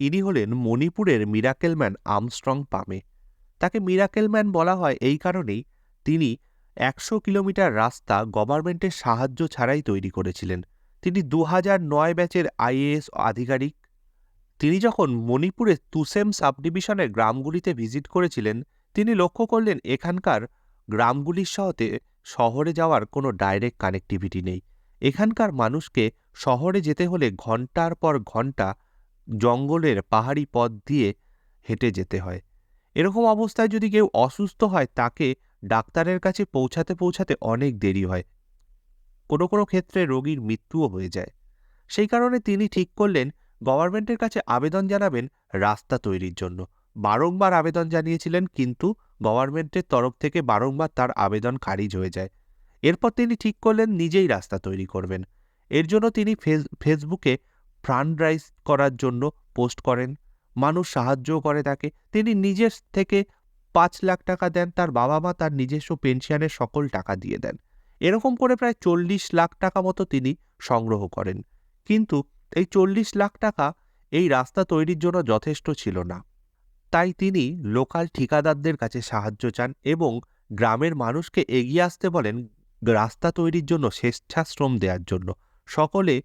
ইনি হলেন মণিপুরের মিরাকেলম্যান আমস্ট্রং পামে তাকে মিরাকেলম্যান বলা হয় এই কারণেই তিনি একশো কিলোমিটার রাস্তা গভর্নমেন্টের সাহায্য ছাড়াই তৈরি করেছিলেন। তিনি দু হাজার নয় ব্যাচের আইএএস আধিকারিক। তিনি যখন মণিপুরের তুসেম সাবডিভিশনের গ্রামগুলিতে ভিজিট করেছিলেন, তিনি লক্ষ্য করলেন এখানকার গ্রামগুলির সাথে শহরে যাওয়ার কোনো ডাইরেক্ট কানেক্টিভিটি নেই। এখানকার মানুষকে শহরে যেতে হলে ঘণ্টার পর ঘণ্টা জঙ্গলের পাহাড়ি পথ দিয়ে হেঁটে যেতে হয়। এরকম অবস্থায় যদি কেউ অসুস্থ হয়, তাকে ডাক্তারের কাছে পৌঁছাতে পৌঁছাতে অনেক দেরি হয়। কোনো কোনো ক্ষেত্রে রোগীর মৃত্যুও হয়ে যায়। সেই কারণে তিনি ঠিক করলেন, গভর্নমেন্টের কাছে আবেদন জানাবেন রাস্তা তৈরির জন্য। বারংবার আবেদন জানিয়েছিলেন, কিন্তু গভর্নমেন্টের তরফ থেকে বারংবার তার আবেদন খারিজ হয়ে যায়। এরপর তিনি ঠিক করলেন, নিজেই রাস্তা তৈরি করবেন। এর জন্য তিনি ফেসবুকে ফান্ড রাইজ করার জন্য পোস্ট করেন। মানুষ সাহায্যও করে তাকে। তিনি নিজের থেকে পাঁচ লাখ টাকা দেন, তার বাবা মা তার নিজস্ব পেনশনের সকল টাকা দিয়ে দেন। এরকম করে প্রায় চল্লিশ লাখ টাকা মতো তিনি সংগ্রহ করেন। কিন্তু এই চল্লিশ লাখ টাকা এই রাস্তা তৈরির জন্য যথেষ্ট ছিল না। তাই তিনি লোকাল ঠিকাদারদের কাছে সাহায্য চান এবং গ্রামের মানুষকে এগিয়ে আসতে বলেন রাস্তা তৈরির জন্য স্বেচ্ছাশ্রম দেওয়ার জন্য। সকলে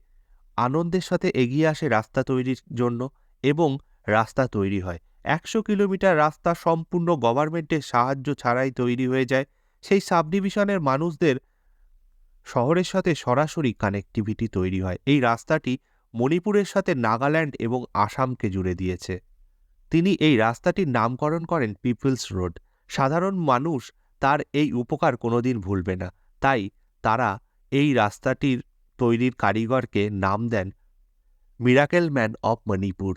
আনন্দের সাথে এগিয়ে আসে রাস্তা তৈরির জন্য এবং রাস্তা তৈরি হয়। একশো কিলোমিটার রাস্তা সম্পূর্ণ গভর্নমেন্টের সাহায্য ছাড়াই তৈরি হয়ে যায়। সেই সাবডিভিশনের মানুষদের শহরের সাথে সরাসরি কানেক্টিভিটি তৈরি হয়। এই রাস্তাটি মণিপুরের সাথে নাগাল্যান্ড এবং আসামকে জুড়ে দিয়েছে। তিনি এই রাস্তাটির নামকরণ করেন পিপলস রোড সাধারণ মানুষ তার এই উপকার কোনোদিন ভুলবে না। তাই তারা এই রাস্তাটির তৈরির কারিগরকে নাম দেন মিরাকেল ম্যান অফ মণিপুর